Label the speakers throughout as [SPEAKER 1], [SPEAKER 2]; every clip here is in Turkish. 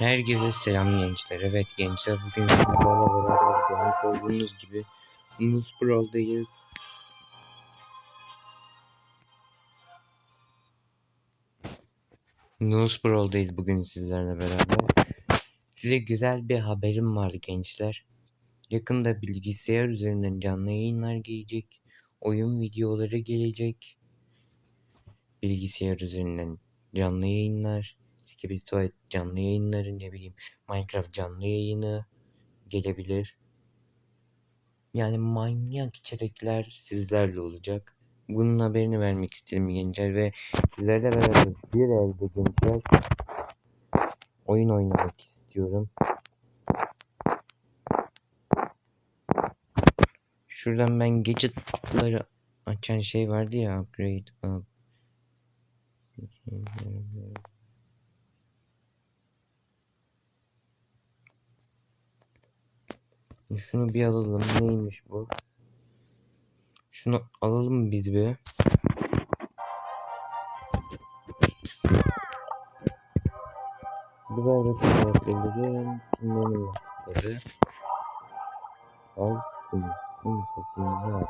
[SPEAKER 1] Herkese selam gençler. Evet gençler bugün sizlerle beraber görmüş olduğunuz gibi Muz Brawl'dayız. Nus Brawl'dayız bugün sizlerle beraber. Size güzel bir haberim var gençler. Yakında bilgisayar üzerinden canlı yayınlar gelecek. Oyun videoları gelecek. Bilgisayar üzerinden canlı yayınlar. Skibidi canlı yayınları ne bileyim Minecraft canlı yayını gelebilir. Yani manyak içerikler sizlerle olacak. Bunun haberini vermek istedim gençler ve sizlerle beraber bir elde gençler oyun oynamak istiyorum. Şuradan ben gadgetları açan şey vardı ya upgrade up. Şunu bir alalım. Neymiş bu? Şunu alalım biz bir. Bu gayret karakterleri kimlerin maksatları? Al satayım. Ne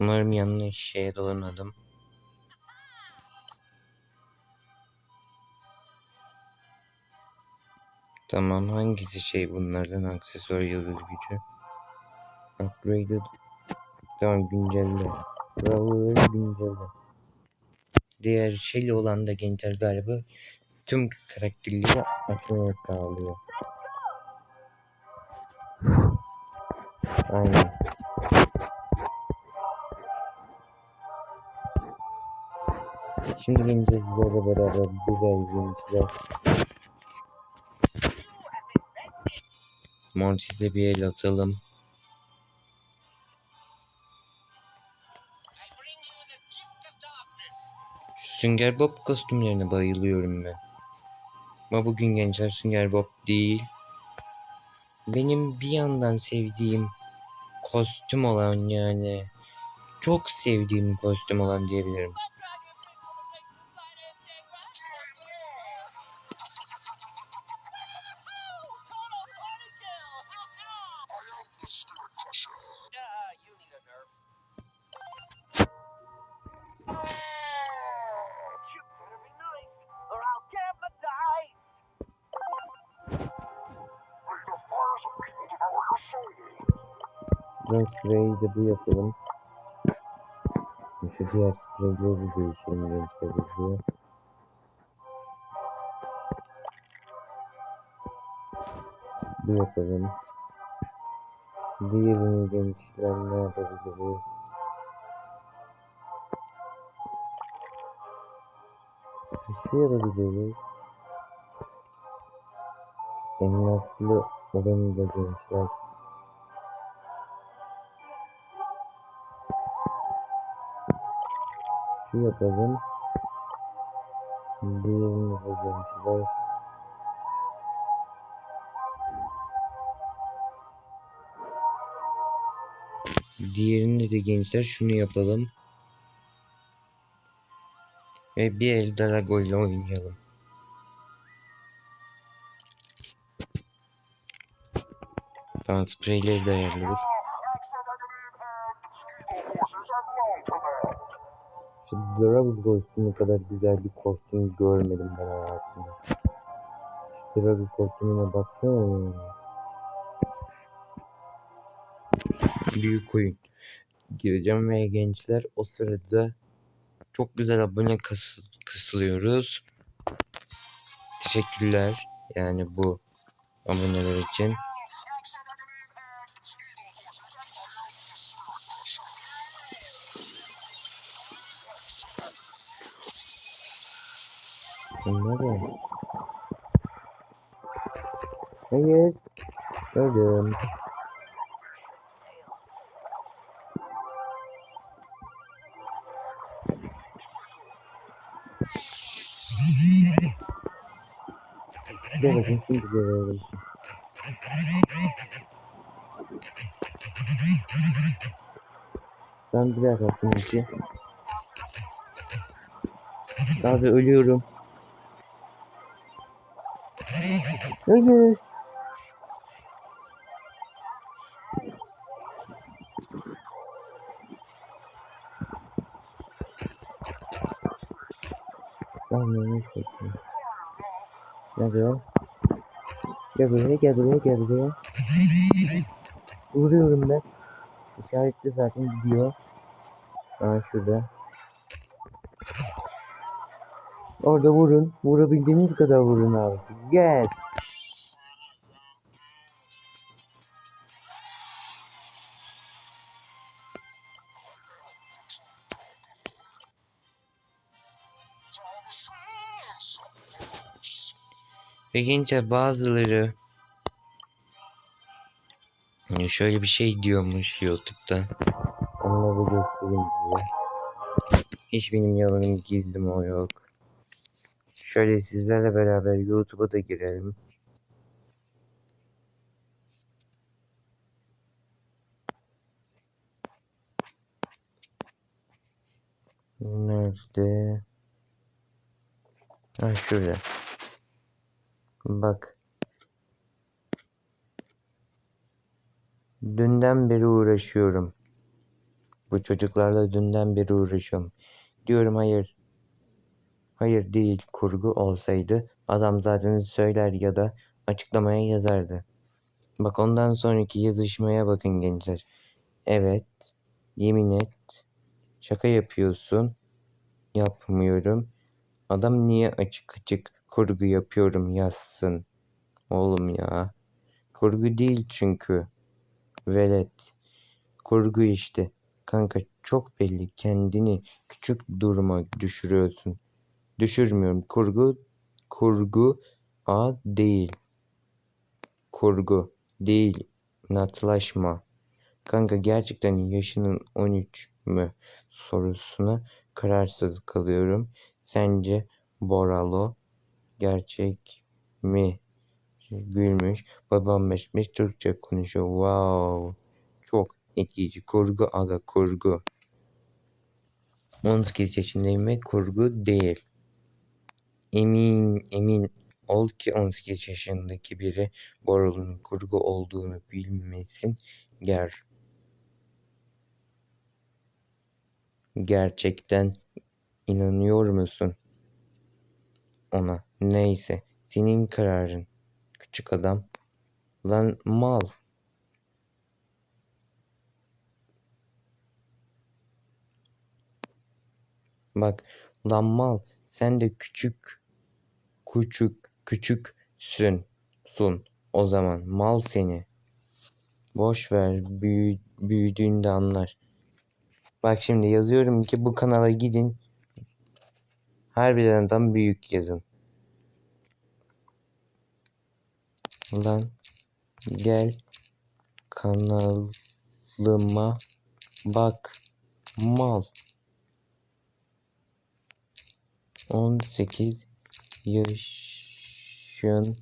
[SPEAKER 1] Umarım yanlış şeye dolanmadım. Tamam hangisi şey bunlardan aksesuar yıldız gücü? Upgraded. Tamam güncelle. Brawler'ı güncelle. Diğer şeyli olan da gençler galiba tüm karakterleri açmaya sağlıyor. Aynen. Şimdi sizlerle beraber güzel gençler. Mortis'le bir el atalım. Sünger Bob kostümlerine bayılıyorum ben. Ama bugün gençler Sünger Bob değil. Benim bir yandan sevdiğim kostüm olan yani çok sevdiğim kostüm olan diyebilirim. Ben spreyi de bu yapalım. Şu diğer spreyleri de değişelim gençler hızlı. Bu yapalım. Diğerini gençler ne yapabiliriz? Bir şey yapabiliriz. Elmaslı olanı da gençler. Şu yapalım. Diğerini de gençler. Diğerini de gençler şunu yapalım. Ve bir el Darago ile oynayalım. Tamam spreyleri de ayarladık. Dragon kostümü kadar güzel bir kostüm görmedim ben hayatımda. Şu Dragon kostümüne baksana. Büyük oyun. Gireceğim ve gençler o sırada çok güzel abone kas kısılıyoruz. Teşekkürler yani bu aboneler için. Nereye? Hayır. Öldüm. Gel bakayım şimdi görelim. Ben bir daha kalktım ki. Abi ölüyorum. Hayır. Lan ne çekti? Gel buraya. Gel buraya, gel buraya, gel buraya. Vuruyorum ben. İşaretli zaten gidiyor. Aa şurada. Orada vurun. Vurabildiğiniz kadar vurun abi. Yes. Ve bazıları hani şöyle bir şey diyormuş YouTube'da. Onları göstereyim size. Hiç benim yalanım gizlim o yok. Şöyle sizlerle beraber YouTube'a da girelim. Nerede? Ha şurada. Bak. Dünden beri uğraşıyorum. Bu çocuklarla dünden beri uğraşıyorum. Diyorum hayır. Hayır değil kurgu olsaydı adam zaten söyler ya da açıklamaya yazardı. Bak ondan sonraki yazışmaya bakın gençler. Evet. Yemin et. Şaka yapıyorsun. Yapmıyorum. Adam niye açık açık kurgu yapıyorum yazsın. Oğlum ya. Kurgu değil çünkü. Velet. Kurgu işte. Kanka çok belli kendini küçük duruma düşürüyorsun. Düşürmüyorum. Kurgu kurgu a değil. Kurgu değil. Natlaşma. Kanka gerçekten yaşının 13 mü sorusuna kararsız kalıyorum. Sence Boralo gerçek mi? Gülmüş. Babam beşmiş Türkçe konuşuyor. Wow. Çok etkileyici. Kurgu aga kurgu. 18 yaşındayım ve kurgu değil. Emin emin ol ki 18 yaşındaki biri Boralo'nun kurgu olduğunu bilmesin. Ger. Gerçekten inanıyor musun ona? Neyse, senin kararın. Küçük adam. Lan mal. Bak, lan mal. Sen de küçük, küçük, küçüksün. Sun. O zaman mal seni. Boş ver, büyü, büyüdüğünde anlar. Bak şimdi yazıyorum ki bu kanala gidin. Harbiden adam büyük yazın. Lan gel kanalıma bak mal. 18 yaşındayım.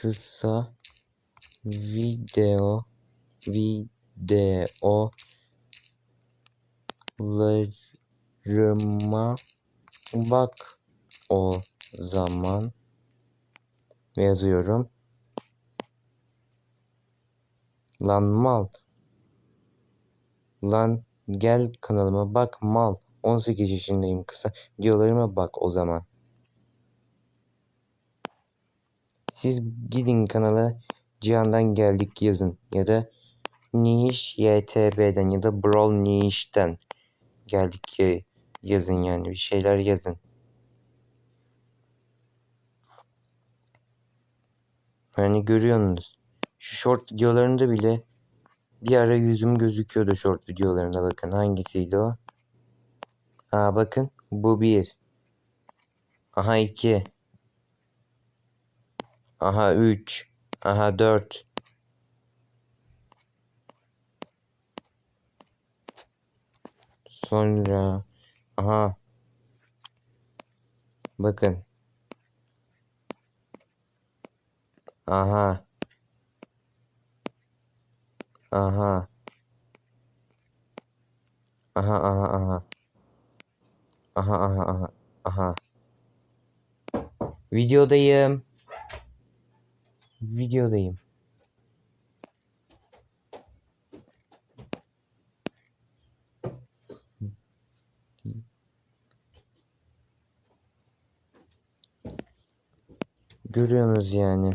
[SPEAKER 1] Kısa video videolarıma bak o zaman yazıyorum. Lan mal. Lan gel kanalıma bak mal. 18 yaşındayım kısa videolarıma bak o zaman. Siz gidin kanala Cihan'dan geldik yazın ya da Niş YTB'den ya da Brawl Niş'ten geldik ya yazın yani bir şeyler yazın. Yani görüyorsunuz. Şu short videolarında bile bir ara yüzüm gözüküyordu short videolarında bakın hangisiydi o? Ha bakın bu bir. Aha iki. Aha 3. Aha 4. Sonra aha bakın Aha. Aha. Aha aha aha. Aha aha aha. Aha. Videodayım. Videodayım. Görüyorsunuz yani.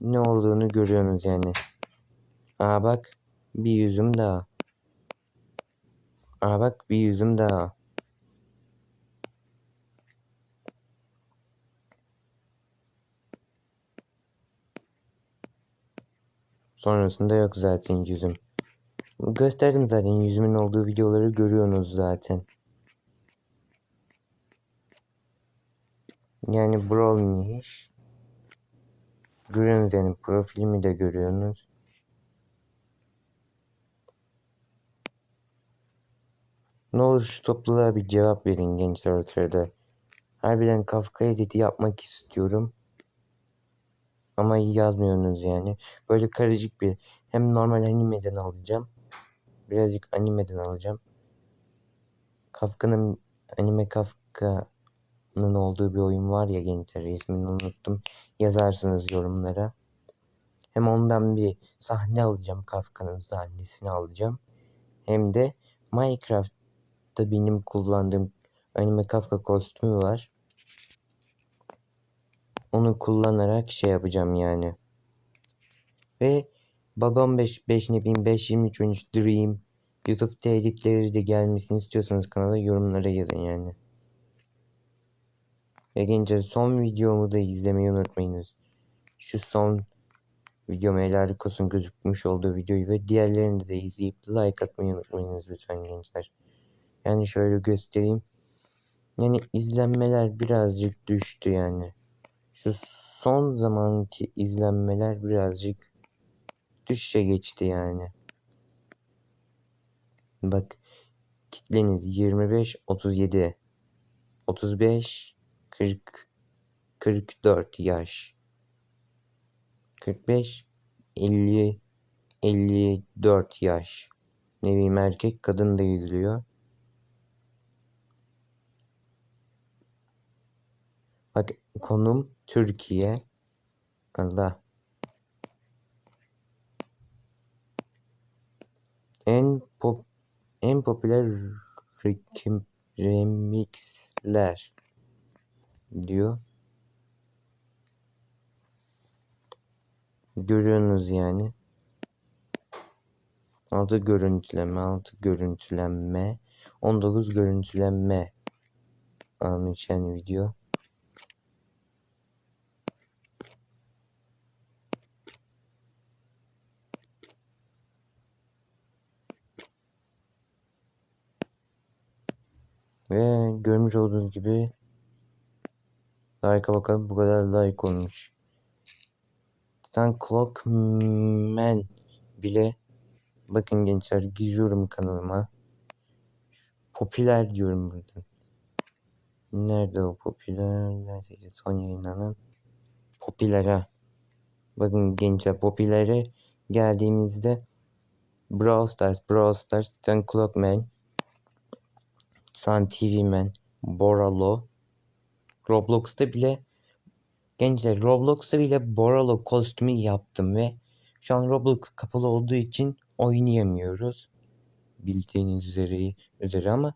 [SPEAKER 1] Ne olduğunu görüyorsunuz yani. Aa bak bir yüzüm daha. Aa bak bir yüzüm daha. Sonrasında yok zaten yüzüm. Gösterdim zaten yüzümün olduğu videoları görüyorsunuz zaten. Yani Brownish. Görüyorsunuz yani profilimi de görüyorsunuz. Ne olur şu topluluğa bir cevap verin gençler ortada. Harbiden Kafka editi yapmak istiyorum. Ama yazmıyorsunuz yani. Böyle karışık bir hem normal animeden alacağım. Birazcık animeden alacağım. Kafka'nın anime Kafka'nın olduğu bir oyun var ya gençler ismini unuttum. Yazarsınız yorumlara. Hem ondan bir sahne alacağım. Kafka'nın sahnesini alacağım. Hem de Minecraft'ta benim kullandığım anime Kafka kostümü var. Onu kullanarak şey yapacağım yani. Ve babam 5 5 ne bileyim 5 23 13 Dream YouTube'da editleri de gelmesini istiyorsanız kanala yorumlara yazın yani. Ve gençler son videomu da izlemeyi unutmayınız. Şu son videom Ela Rikos'un gözükmüş olduğu videoyu ve diğerlerini de izleyip like atmayı unutmayınız lütfen gençler. Yani şöyle göstereyim. Yani izlenmeler birazcık düştü yani. Şu son zamanki izlenmeler birazcık düşüşe geçti yani. Bak kitleniz 25 37 35 40 44 yaş 45 50 54 yaş ne bileyim erkek kadın da izliyor. Bak konum Türkiye. Allah. En pop en popüler remixler diyor. Görüyorsunuz yani. Altı görüntüleme, altı görüntülenme, 19 görüntülenme almış yani video. Ve görmüş olduğunuz gibi like'a bakalım bu kadar like olmuş. Sen Clockman bile bakın gençler giriyorum kanalıma. Popüler diyorum buradan. Nerede o popüler? Neredeydi son yayınlanan? Popüler ha. Bakın gençler popülere geldiğimizde Brawl Stars, Brawl Stars, Stan Clockman, TV Man, Boralo, Roblox'ta bile gençler Roblox'ta bile Boralo kostümü yaptım ve şu an Roblox kapalı olduğu için oynayamıyoruz. Bildiğiniz üzere, üzere ama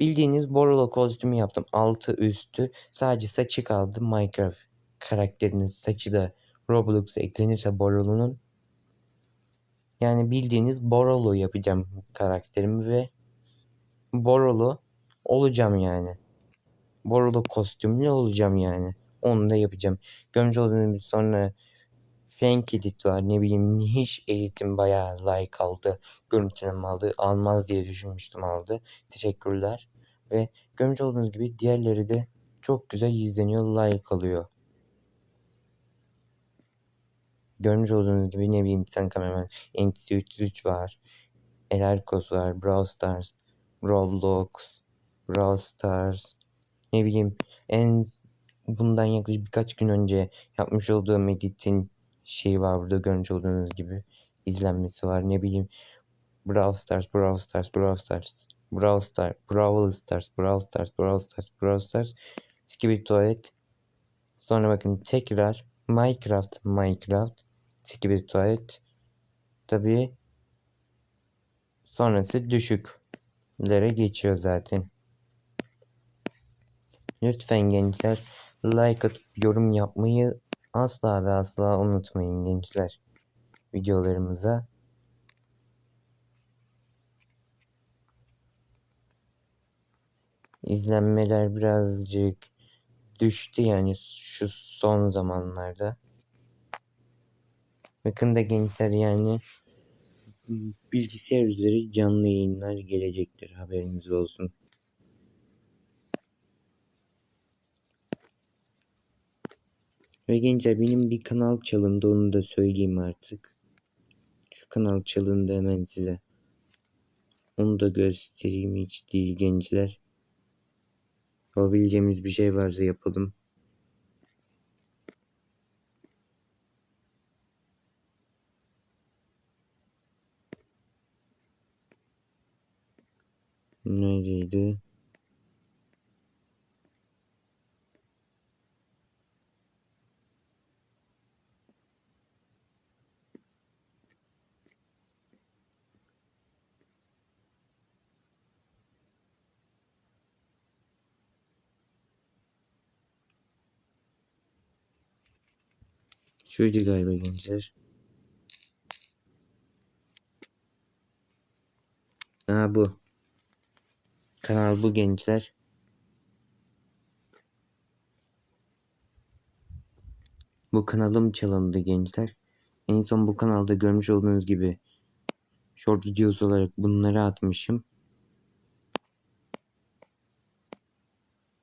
[SPEAKER 1] bildiğiniz Boralo kostümü yaptım. Altı üstü sadece saçı kaldı. Minecraft karakterinin saçı da Roblox'a eklenirse Boralo'nun yani bildiğiniz Boralo yapacağım karakterimi ve Borolo olacağım yani. Borolo kostümlü olacağım yani. Onu da yapacağım. Görmüş olduğunuz sonra Fank edit var. Ne bileyim hiç editim bayağı like aldı. Görüntüleme aldı. Almaz diye düşünmüştüm aldı. Teşekkürler. Ve görmüş olduğunuz gibi diğerleri de çok güzel izleniyor. Like alıyor. Görmüş olduğunuz gibi ne bileyim sen kameraman Entity 303 var. Elarkos var. Brawl Stars. Roblox, Brawl Stars, ne bileyim en bundan yaklaşık birkaç gün önce yapmış olduğum editin şeyi var burada görmüş olduğunuz gibi izlenmesi var ne bileyim Brawl Stars, Brawl Stars, Brawl Stars, Brawl Stars, Brawl Stars, Brawl Stars, Brawl Stars, Brawl Stars, Skibidi Tuvalet. Sonra bakın tekrar Minecraft, Minecraft, Skibidi Tuvalet. Tabii sonrası düşüklere geçiyor zaten. Lütfen gençler like atıp yorum yapmayı asla ve asla unutmayın gençler videolarımıza. İzlenmeler birazcık düştü yani şu son zamanlarda. Yakında gençler yani bilgisayar üzeri canlı yayınlar gelecektir haberiniz olsun. Ve gençler benim bir kanal çalındı onu da söyleyeyim artık. Şu kanal çalındı hemen size. Onu da göstereyim hiç değil gençler. Yapabileceğimiz bir şey varsa yapalım. Neredeydi? Şuydu galiba gençler. Aa bu. Kanal bu gençler. Bu kanalım çalındı gençler. En son bu kanalda görmüş olduğunuz gibi short videosu olarak bunları atmışım.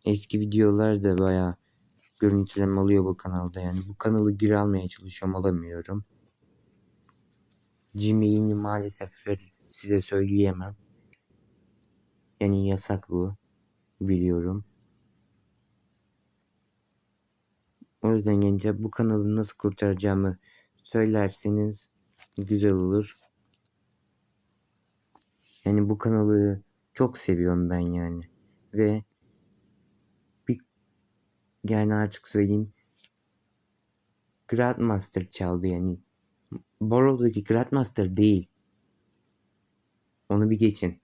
[SPEAKER 1] Eski videolar da bayağı görüntüleme alıyor bu kanalda yani. Bu kanalı geri almaya çalışıyorum alamıyorum. Gmail'ini maalesef size söyleyemem. Yani yasak bu. Biliyorum. O yüzden gençler bu kanalı nasıl kurtaracağımı söylerseniz güzel olur. Yani bu kanalı çok seviyorum ben yani. Ve bir yani artık söyleyeyim Grandmaster çaldı yani. Borrow'daki Grandmaster değil. Onu bir geçin.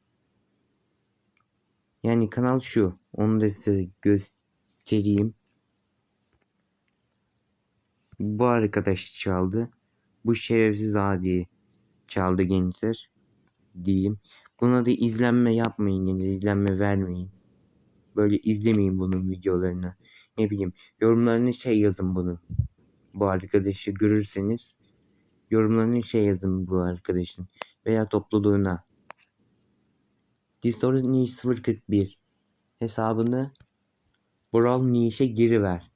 [SPEAKER 1] Yani kanal şu. Onu da size göstereyim. Bu arkadaş çaldı. Bu şerefsiz adi çaldı gençler. Diyeyim. Buna da izlenme yapmayın gençler. izlenme vermeyin. Böyle izlemeyin bunun videolarını. Ne bileyim yorumlarını şey yazın bunun. Bu arkadaşı görürseniz yorumlarını şey yazın bu arkadaşın. Veya topluluğuna. Discord Niche 041 hesabını Brawl Niche'e geri ver.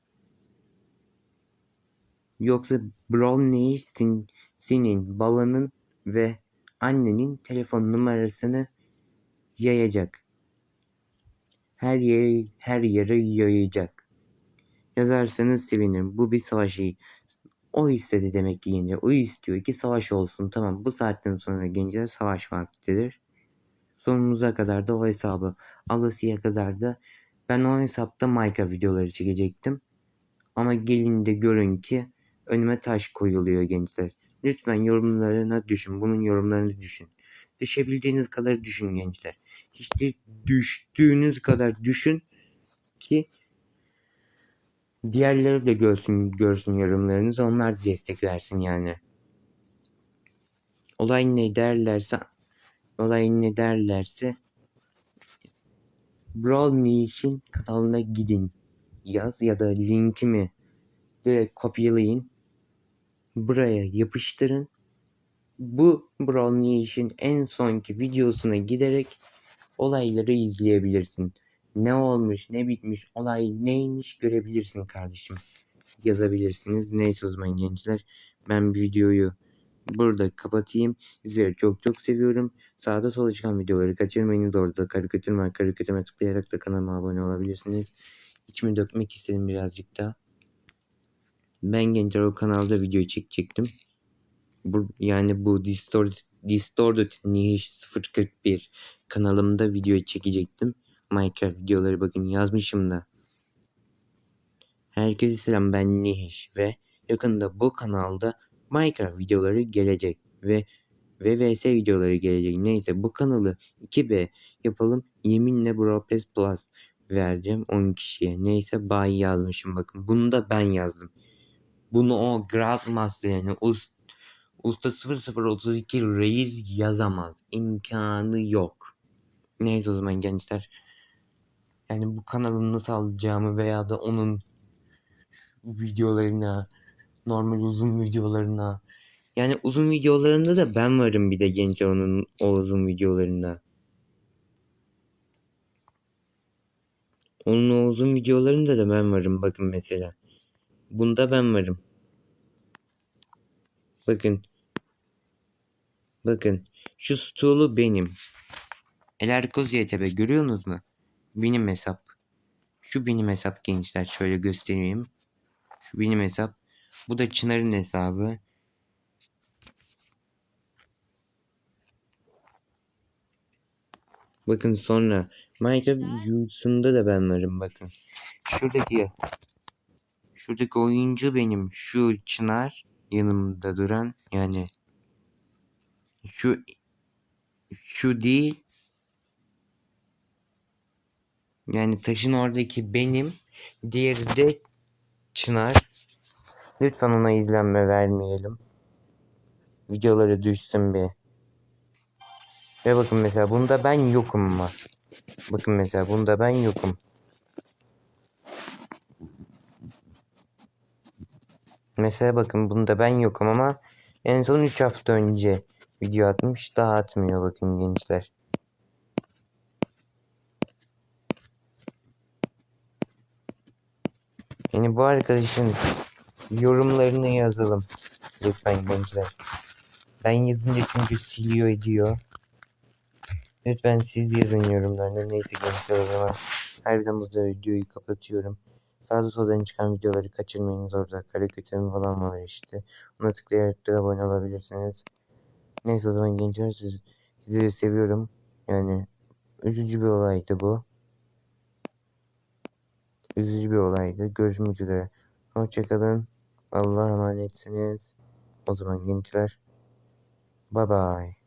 [SPEAKER 1] Yoksa Brawl Niche sin, senin babanın ve annenin telefon numarasını yayacak. Her yere her yere yayacak. Yazarsanız sevinirim. Bu bir savaş O istedi demek ki gençler. O istiyor ki savaş olsun. Tamam bu saatten sonra gençler savaş vaktidir. Sonumuza kadar da o hesabı alasıya kadar da ben o hesapta Minecraft videoları çekecektim. Ama gelin de görün ki önüme taş koyuluyor gençler. Lütfen yorumlarına düşün. Bunun yorumlarını düşün. Düşebildiğiniz kadar düşün gençler. De düştüğünüz kadar düşün ki diğerleri de görsün, görsün yorumlarınızı. Onlar destek versin yani. Olay ne derlerse olay ne derlerse Brawl Niche'in kanalına gidin. Yaz ya da linkimi direkt kopyalayın. Buraya yapıştırın. Bu Brawl Niche'in en sonki videosuna giderek olayları izleyebilirsin. Ne olmuş, ne bitmiş, olay neymiş görebilirsin kardeşim. Yazabilirsiniz. Neyse o zaman gençler. Ben videoyu burada kapatayım. Sizleri çok çok seviyorum. Sağda sola çıkan videoları kaçırmayınız. Orada karikatür var. Karikatüre tıklayarak da kanalıma abone olabilirsiniz. içimi dökmek istedim birazcık da. Ben gençler o kanalda video çekecektim. Bu, yani bu Distorted, Distorted Nihish 041 kanalımda video çekecektim. Minecraft videoları bakın yazmışım da. Herkese selam ben Nihish ve yakında bu kanalda Minecraft videoları gelecek ve ve VS videoları gelecek. Neyse bu kanalı 2B yapalım. Yeminle Brawl Pass Plus vereceğim 10 kişiye. Neyse bay yazmışım bakın. Bunu da ben yazdım. Bunu o Grandmaster yani Ust, Usta 0032 Reis yazamaz. İmkanı yok. Neyse o zaman gençler. Yani bu kanalı nasıl alacağımı veya da onun videolarına, normal uzun videolarına. Yani uzun videolarında da ben varım bir de gençler onun o uzun videolarında. Onun o uzun videolarında da ben varım bakın mesela. Bunda ben varım. Bakın. Bakın. Şu stulu benim. Elerkoz YTB görüyorsunuz mu? Benim hesap. Şu benim hesap gençler. Şöyle göstereyim. Şu benim hesap. Bu da Çınar'ın hesabı. Bakın sonra Minecraft YouTube'unda da ben varım bakın. Şuradaki şuradaki oyuncu benim. Şu Çınar yanımda duran yani şu şu değil yani taşın oradaki benim diğeri de Çınar lütfen ona izlenme vermeyelim. Videoları düşsün bir. Ve bakın mesela bunda ben yokum var bakın mesela bunda ben yokum. Mesela bakın bunda ben yokum ama en son 3 hafta önce video atmış daha atmıyor bakın gençler. Yani bu arkadaşın yorumlarını yazalım lütfen gençler. Ben yazınca çünkü siliyor ediyor. Lütfen siz yazın yorumlarını. Neyse gençler o zaman her videomuzda videoyu kapatıyorum. Sağda soldan çıkan videoları kaçırmayınız orada. Kare kötemi falan var işte. Ona tıklayarak da abone olabilirsiniz. Neyse o zaman gençler siz, sizleri seviyorum. Yani üzücü bir olaydı bu. Üzücü bir olaydı. Görüşmek üzere. Hoşçakalın. Allah'a emanetsiniz. O zaman gençler. Bye bye.